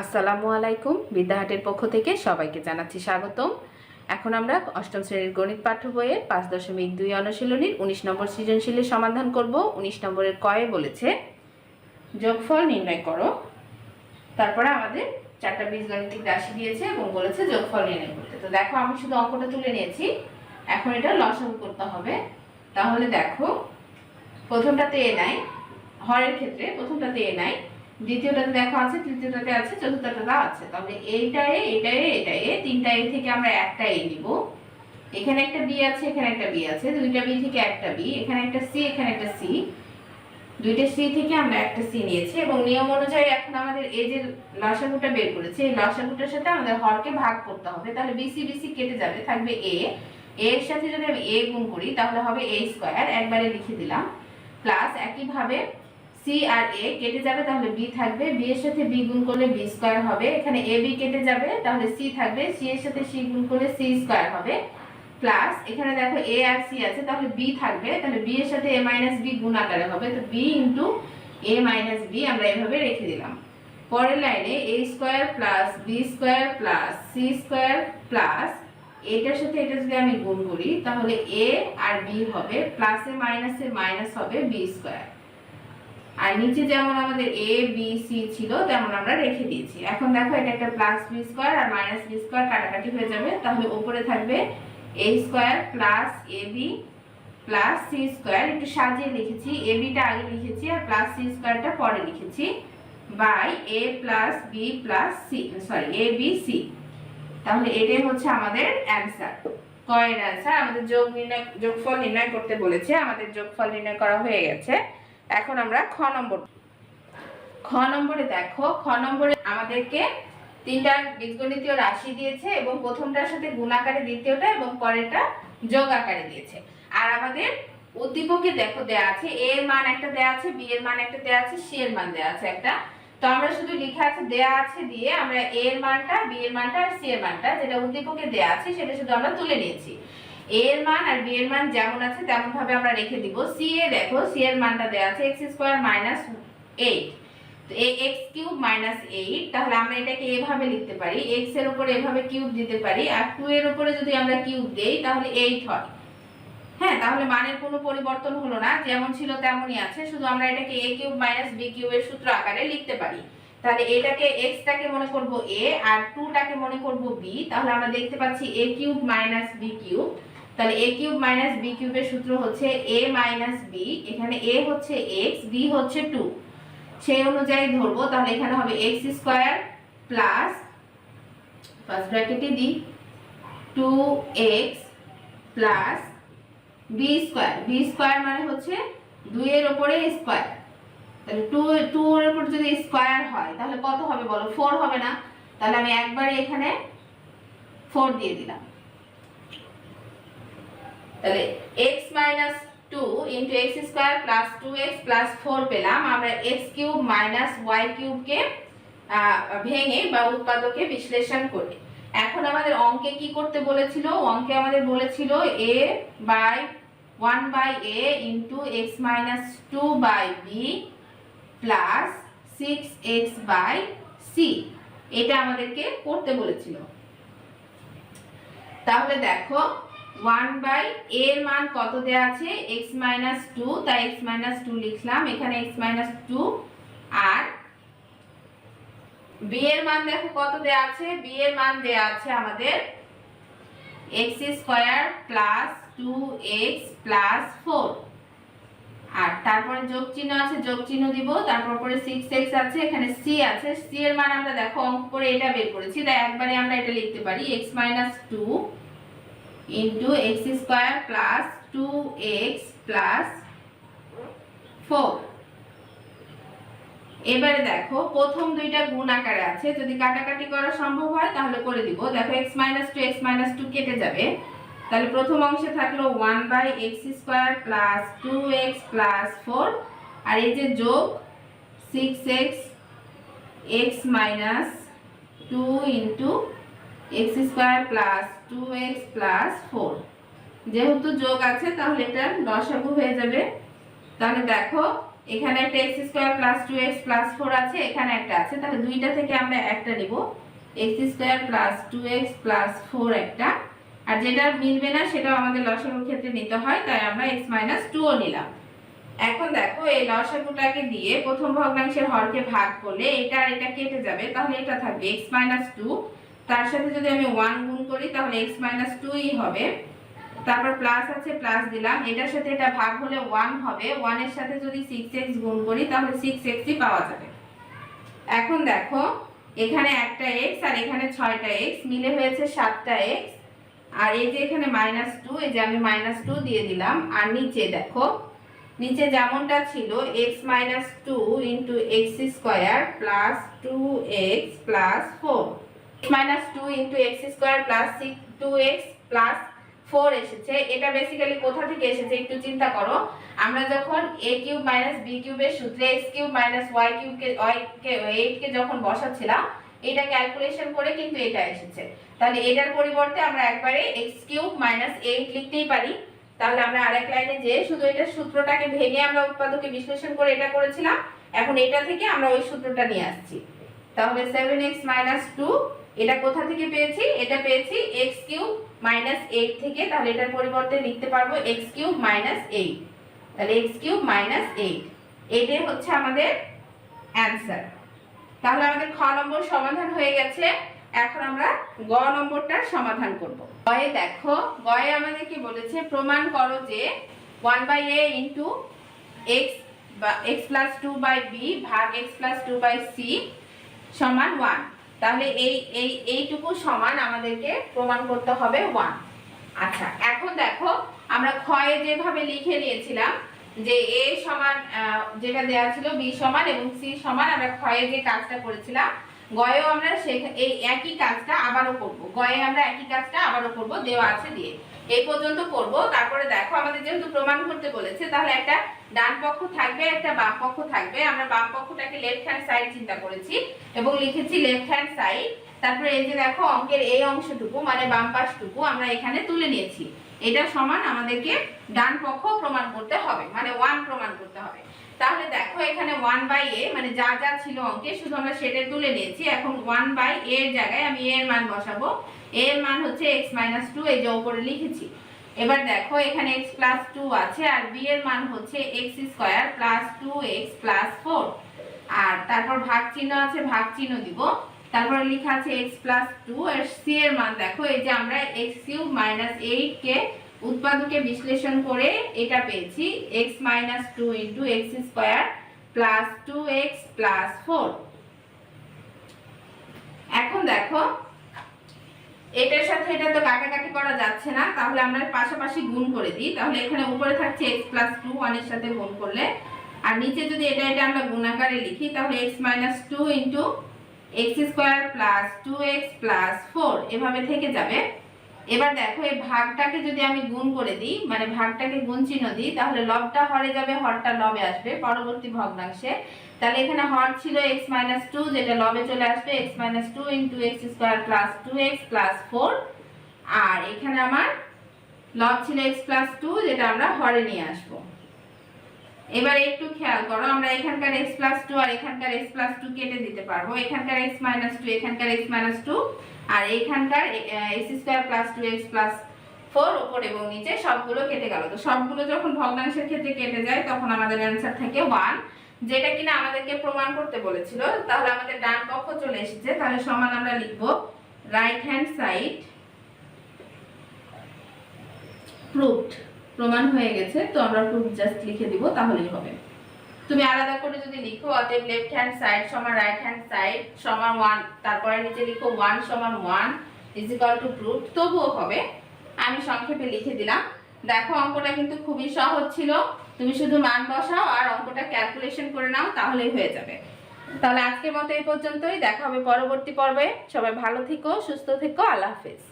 আসসালামু আলাইকুম। বিদ্যাহাটের পক্ষ থেকে সবাইকে জানাচ্ছি স্বাগতম। এখন আমরা অষ্টম শ্রেণির গণিত পাঠ্য বইয়ের পাঁচ দশমিক দুই অনুশীলনীর উনিশ নম্বর সৃজনশীলের সমাধান করব। উনিশ নম্বরের কয়ে বলেছে, যোগফল নির্ণয় করো। তারপরে আমাদের চারটা বীজগণিতিক রাশি দিয়েছে এবং বলেছে যোগফল নির্ণয় করতে। তো দেখো, আমি শুধু অঙ্কটা তুলে নিয়েছি। এখন এটা লসাগু করতে হবে। তাহলে দেখো, প্রথমটাতে এ নাই, হরের ক্ষেত্রে প্রথমটাতে এ নাই দ্বিতীয়টাতে দেখো আছে, তৃতীয়টাতে আছে, চতুর্থটাতে আছে। তবে এইটা এ এটা এ এটা এ তিনটা এ থেকে আমরা একটা এ নিব। এখানে একটা বি আছে, এখানে একটা বি আছে, দুইটা বি থেকে একটা বি এখানে একটা সি এখানে একটা সি দুইটা সি থেকে আমরা একটা সি নিয়েছি এবং নিয়ম অনুযায়ী এখন আমাদের এই যে লসাগুটা বের করেছে, এই লসাগুটার সাথে আমাদের হরকে ভাগ করতে হবে। তাহলে বিসি বিসি কেটে যাবে, থাকবে এ এর সাথে যদি আমি এ গুণ করি, তাহলে হবে এ স্কোয়ার একবারে লিখে দিলাম। প্লাস একইভাবে সি আর এ কেটে যাবে, তাহলে বি থাকবে। বি এর সাথে বি গুণ করলে বি স্কোয়ার হবে। এখানে এ বি কেটে যাবে, তাহলে সি থাকবে। সি এর সাথে সি গুণ করলে সি স্কোয়ার হবে। প্লাস এখানে দেখো এ আর সি আছে, তাহলে বি থাকবে। তাহলে বি এর সাথে এ মাইনাস বি গুণ আকারে হবে। তো B into A minus B আমরা এভাবে রেখে দিলাম। পরের লাইনে A square plus B square plus C square plus এটার সাথে এটা যদি আমি গুণ করি, তাহলে এ আর বি হবে প্লাসে মাইনাসে মাইনাস হবে বি স্কোয়ার আর নিচে যেমন আমাদের এ বি সি ছিল, তেমন আমরা রেখে দিয়েছি। এখন দেখো এটা একটা প্লাস বি স্কোয়ার আর মাইনাস বি স্কোয়ার কাটাকাটি হয়ে যাবে। তাহলে উপরে থাকবে A square plus A B plus C square একটু সাজিয়ে লিখেছি। এ বিটা আগে লিখেছি আর প্লাস সি স্কোয়ারটা পরে লিখেছি। By A plus B plus C sorry A B C তাহলে এটাই হচ্ছে আমাদের অ্যান্সার কয়ের অ্যান্সার আমাদের যোগ নির্ণয় যোগফল নির্ণয় করতে বলেছে। আমাদের যোগফল নির্ণয় করা হয়ে গেছে। এখন আমরা খ নম্বর খ নম্বরে দেখো, খ নম্বরে আমাদেরকে তিনটা বীজগণিতীয় রাশি দিয়েছে এবং প্রথমটার সাথে গুণাকারে দ্বিতীয়টা এবং পরেরটা যোগ আকারে দিয়েছে। আর আমাদের উদ্দীপকে দেখো, দেয়া আছে এ এর মান একটা দেয়া আছে বি এর মান একটা দেয়া আছে সি এর মান দেয়া আছে একটা। তো আমরা শুধু লেখা আছে, দেয়া আছে দিয়ে আমরা এ এর মানটা বি এর মানটা আর সি এর মানটা, যেটা উদ্দীপকে দেয়া আছে, সেটা শুধু আমরা তুলে নিয়েছি। এর মান আর বি এর মান যেমন আছে তেমন ভাবে আমরা রেখে দিব। সি এ দেখো সি এর মানটা দেয়া আছে এক্স স্কোয়ার মাইনাস এইট তো A X cube minus eight তাহলে আমরা এটাকে এভাবে লিখতে পারি। এক্সের উপরে এভাবে কিউব দিতে পারি, আর টু এর উপরে যদি আমরা কিউব দেই, তাহলে এইট হয়। হ্যাঁ তাহলে মানের কোনো পরিবর্তন হলো না, যেমন ছিল তেমনই আছে, শুধু আমরা এটাকে এ কিউব মাইনাস বি কিউবের সূত্র আকারে লিখতে পারি। তাহলে এটাকে এক্সটাকে মনে করব এ আর টুটাকে মনে করব বি তাহলে আমরা দেখতে পাচ্ছি A cube minus B cube তাহলে এ কিউব মাইনাস বি কিউবের সূত্র হচ্ছে এ মাইনাস বি এখানে এ হচ্ছে এক্স বি হচ্ছে টু সেই অনুযায়ী ধরবো, তাহলে এখানে হবে এক্স স্কোয়ার প্লাস ফার্স্ট ব্র্যাকেটে দিই two X plus B square B square মানে হচ্ছে দুইয়ের ওপরে স্কোয়ার তাহলে টু টু এর উপর যদি স্কোয়ার হয়, তাহলে কত হবে বলো? ফোর হবে না। তাহলে আমি একবারে এখানে ফোর দিয়ে দিলাম। তাহলে X minus two into X square plus two X plus four পেলাম। আমরা এক্স কিউব মাইনাস ওয়াই কিউবকে ভেঙে বা উৎপাদকে বিশ্লেষণ করে। এখন আমাদের অঙ্কে কি করতে বলেছিল? অঙ্কে আমাদের বলেছিল A by one by A into X minus two by B plus six X by C এটা আমাদেরকে করতে বলেছিল। তাহলে দেখো ওয়ান বাই এর মান কত দেওয়া আছে? এক্স মাইনাস টু, তাই এক্স মাইনাস টু লিখলাম। এখানে এক্স মাইনাস টু আর বি এর মান দেখো কত দেওয়া আছে? বি এর মান দেওয়া আছে আমাদের X square plus two X plus four. আর তারপরে যোগ চিহ্ন আছে, যোগ চিহ্ন দিব। তারপর পরে সিক্স এক্স আছে, এখানে সি আছে। সি এর মান আমরা দেখো, অঙ্ক করে এটা বের করেছি। তাই একবারে আমরা এটা লিখতে পারি, X minus two into X square plus two X plus four এবারে দেখো, প্রথম দুইটা গুণ আকারে আছে। যদি কাটাকাটি করা সম্ভব হয়, তাহলে করে দিব। দেখো X minus two X minus two কেটে যাবে। তাহলে প্রথম অংশে থাকল one by X square plus two X plus four আর এই যে যোগ six X X minus two into X square plus two X plus four. যেহেতু যোগ আছে, তাহলে এটা লসাগু হয়ে যাবে। তাহলে দেখো, এখানে একটা X square plus two X plus four আছে, এখানে একটা আছে। তাহলে দুইটা থেকে আমরা একটা নিব। X square plus two X plus four একটা। আর যেটা মিলবে না, সেটাও আমাদের লসাগুর ক্ষেত্রে নিতে হয়, তাই আমরা এক্স মাইনাস টুও নিলাম। এখন দেখো, এই লসাগুটাকে দিয়ে প্রথম ভগ্নাংশের হরকে ভাগ করলে এটা আর এটা কেটে যাবে, তাহলে এটা থাকবে এক্স মাইনাস টু তার সাথে যদি আমি ওয়ান গুণ করি, তাহলে এক্স মাইনাস টুই হবে। তারপর প্লাস আছে প্লাস দিলাম। এটার সাথে এটা ভাগ হলে ওয়ান হবে। ওয়ানের সাথে যদি সিক্স এক্স গুণ করি, তাহলে সিক্স এক্সই পাওয়া যাবে। এখন দেখো, এখানে একটা এক্স আর এখানে ছয়টা এক্স মিলে হয়েছে সাতটা এক্স আর এই যে এখানে মাইনাস টু এই যে আমি মাইনাস টু দিয়ে দিলাম। আর নিচে দেখো, নিচে যেমনটা ছিল X minus two into X square plus two X plus four minus two into X square plus six two X plus four এসেছে। এটা বেসিক্যালি কোথা থেকে এসেছে একটু চিন্তা করো। আমরা যখন এ কিউব মাইনাস বি কিউবের সূত্রে এক্স কিউব মাইনাস ওয়াই কিউবকে ওয়াই কে এইটকে যখন বসাচ্ছিলাম, এটা ক্যালকুলেশন করে কিন্তু এটা এসেছে। তাহলে এটার পরিবর্তে আমরা একবারে এক্স কিউব মাইনাস এইট লিখতেই পারি। তাহলে আমরা আরেক লাইনে যে শুধু এটা সূত্রটাকে ভেঙে আমরা উৎপাদকে বিশ্লেষণ করে এটা করেছিলাম। এখন এটা থেকে আমরা ওই সূত্রটা নিয়ে আসছি। তাহলে সেভেন এক্স মাইনাস টু এটা কোথা থেকে পেয়েছি? এটা পেয়েছি এক্স কিউব মাইনাস এইট থেকে। তাহলে এটার পরিবর্তে লিখতে পারব এক্স কিউব মাইনাস এইট তাহলে এক্স কিউব মাইনাস এইট এইটাই হচ্ছে আমাদের অ্যান্সার তাহলে আমাদের খ নম্বর সমাধান হয়ে গেছে। এখন আমরা গ নম্বরটার সমাধান করব। গয়ে দেখো, গয়ে আমাদের কি বলেছে? প্রমাণ করো যে one by A into X বা X plus two by B ভাগ X plus two by C সমান ওয়ান তাহলে এই এই, এইটুকু সমান আমাদেরকে প্রমাণ করতে হবে ওয়ান আচ্ছা এখন দেখো, আমরা ক্ষয়ে যেভাবে লিখে নিয়েছিলাম, যে এ সমান যেটা দেওয়া ছিল বি সমান এবং সি সমান, আমরা ক্ষয়ে যে কাজটা করেছিলাম গয়েও আমরা এই একই কাজটা আবারও করব। গয়ে আমরা একই কাজটা আবারও করব, দেওয়া আছে দিয়ে। এই পর্যন্ত করব। তারপরে দেখো, আমাদের যেহেতু প্রমাণ করতে বলেছে, তাহলে একটা ডান পক্ষ থাকবে, একটা বাম পক্ষ থাকবে। আমরা বাম পক্ষটাকে লেফট হ্যান্ড সাইড চিন্তা করেছি এবং লিখেছি লেফট হ্যান্ড সাইড তারপরে এই যে দেখো, অঙ্কের এই অংশটুকু মানে বাম পাশটুকু আমরা এখানে তুলে নিয়েছি। এটা সমান আমাদেরকে ডান পক্ষ প্রমাণ করতে হবে মানে ওয়ান প্রমাণ করতে হবে। তাহলে দেখো এখানে ওয়ান বাই এ মানে যা যা ছিল অঙ্কে, শুধু আমরা সেটা তুলে নিয়েছি। এখন ওয়ান বাই এর জায়গায় আমি এর মান বসাবো। এ এর মান হচ্ছে এক্স মাইনাস টু এই যে উপরে লিখেছি। এবার দেখো, এখানে এক্স প্লাস টু আছে, আর বি এর মান হচ্ছে X square plus two X plus four আর তারপর ভাগ চিহ্ন আছে, ভাগ চিহ্ন দিব। তারপরে লেখা আছে এক্স প্লাস টু আর সি এর মান দেখো, এই যে আমরা এক্স কিউব মাইনাস এইট কে উৎপাদকে বিশ্লেষণ করে এটা পেয়েছি X minus two into X square plus two X plus four এখন দেখো, এটার সাথে এটা তো কাটাকাটি করা যাচ্ছে না, তাহলে আমরা পাশাপাশি গুণ করে দিই, তাহলে এখানে উপরে থাকছে এক্স প্লাস টু ওয়ানের সাথে গুণ করলে। আর নিচে যদি এটা এটা আমরা গুণাকারে লিখি, তাহলে X minus two into X square plus two X plus four এভাবে থেকে যাবে। এবার দেখো, এই ভাগটাকে যদি আমি গুণ করে দিই মানে ভাগটাকে গুণ চিহ্ন দিই, তাহলে লবটা হরে যাবে, হরটা লবে আসবে, পরবর্তী ভগ্নাংশে। তাহলে এখানে হর ছিল এক্স মাইনাস টু যেটা লবে চলে আসবে X minus two into X square plus two X plus four আর এখানে আমার লব ছিল এক্স প্লাস টু যেটা আমরা হরে নিয়ে আসব। এবার একটু খেয়াল করো, আমরা এখানকার এক্স প্লাস টু আর এখানকার এক্স প্লাস টু কেটে দিতে পারব। এখানকার এক্স মাইনাস টু এখানকার এক্স মাইনাস টু আর এখানকার X square plus two X plus four ওপর এবং নিচে সবগুলো কেটে গেল। তো সবগুলো যখন ভগ্নাংশের ক্ষেত্রে কেটে যায়, তখন আমাদের অ্যান্সার থাকে ওয়ান যেটা কিনা আমাদেরকে প্রমাণ করতে বলেছিল, তাহলে আমাদের ডান পক্ষ চলে এসেছে। তাহলে সমান আমরা লিখব রাইট হ্যান্ড সাইড প্রুভড প্রমাণ হয়ে গেছে, তো আমরা প্রুফ জাস্ট লিখে দিব, তাহলেই হবে। তুমি আলাদা করে যদি লিখো, অতএব লেফট হ্যান্ড সাইড সমান রাইট হ্যান্ড সাইড সমান ওয়ান তারপরে নিচে লিখো ওয়ান সমান one is equal to proof তবুও হবে। আমি সংক্ষেপে লিখে দিলাম। দেখো, অঙ্কটা কিন্তু খুবই সহজ ছিল। তুমি শুধু মান বসাও আর অঙ্কটা ক্যালকুলেশন করে নাও, তাহলেই হয়ে যাবে। তাহলে আজকের মতো এই পর্যন্তই। দেখা হবে পরবর্তী পর্বে। সবাই ভালো থেকো, সুস্থ থেকো। আল্লাহ হাফেজ।